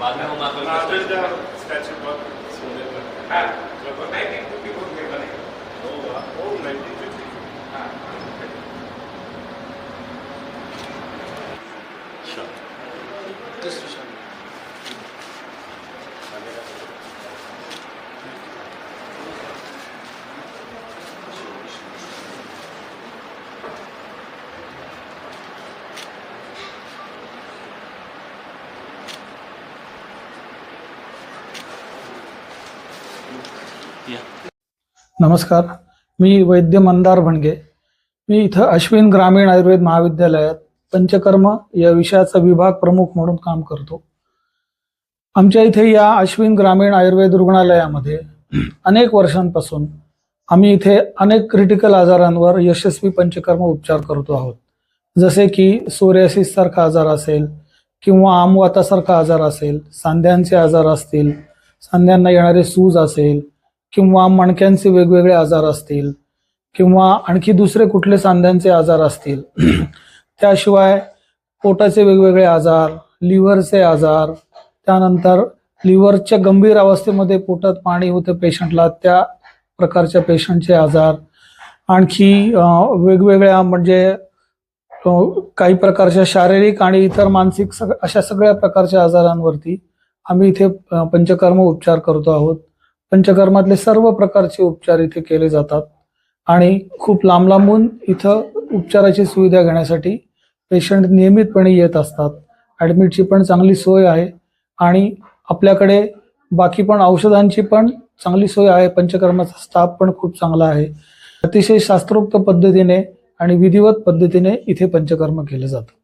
Madam, Madam, Madam, Madam, I think it would be good नमस्कार. मी वैद्य मंदार भणगे. मी इथं अश्विन ग्रामीण आयुर्वेद महाविद्यालयात पंचकर्म या विषयाचा विभाग प्रमुख म्हणून काम करतो. आमच्या इथे या अश्विन ग्रामीण आयुर्वेद रुग्णालयामध्ये अनेक वर्षांपासून आम्ही इथे अनेक क्रिटिकल आजारांवर यशस्वी पंचकर्म उपचार करतो आहोत. जसे की सोरियासिस सारखा आजार असेल किंवा आमवातासारखा आजार असेल सांध्यांचे आजार असतील सांध्यांना येणारे सूज असेल किंवा मणक्यांचे वेगवेगळे आजार असतील किंवा आणखी दुसरे कुठले सांध्यांचे आजार असतील त्याशिवाय पोटाचे वेगवेगळे आजार लिव्हरचे आजार त्यानंतर लिव्हरच्या गंभीर अवस्थेमध्ये पोटात पाणी होतं पेशंटला त्या प्रकारच्या पेशंटचे आजार. आणखी वेगवेगळ्या म्हणजे काही प्रकारच्या शारीरिक आणि इतर मानसिक सग अशा सगळ्या प्रकारच्या आजारांवरती आम्ही इथे पंचकर्म उपचार करतो आहोत. पंचकर्मातले सर्व प्रकारचे उपचार इथे केले जातात. आणि खूप लांब लांबून इथं उपचाराची सुविधा घेण्यासाठी पेशंट नियमितपणे येत असतात. ॲडमिटची पण चांगली सोय आहे. आणि आपल्याकडे बाकी पण औषधांची पण चांगली सोय आहे. पंचकर्माचा स्टाफ पण खूप चांगला आहे. अतिशय शास्त्रोक्त पद्धतीने आणि विधिवत पद्धतीने इथे पंचकर्म केलं जातं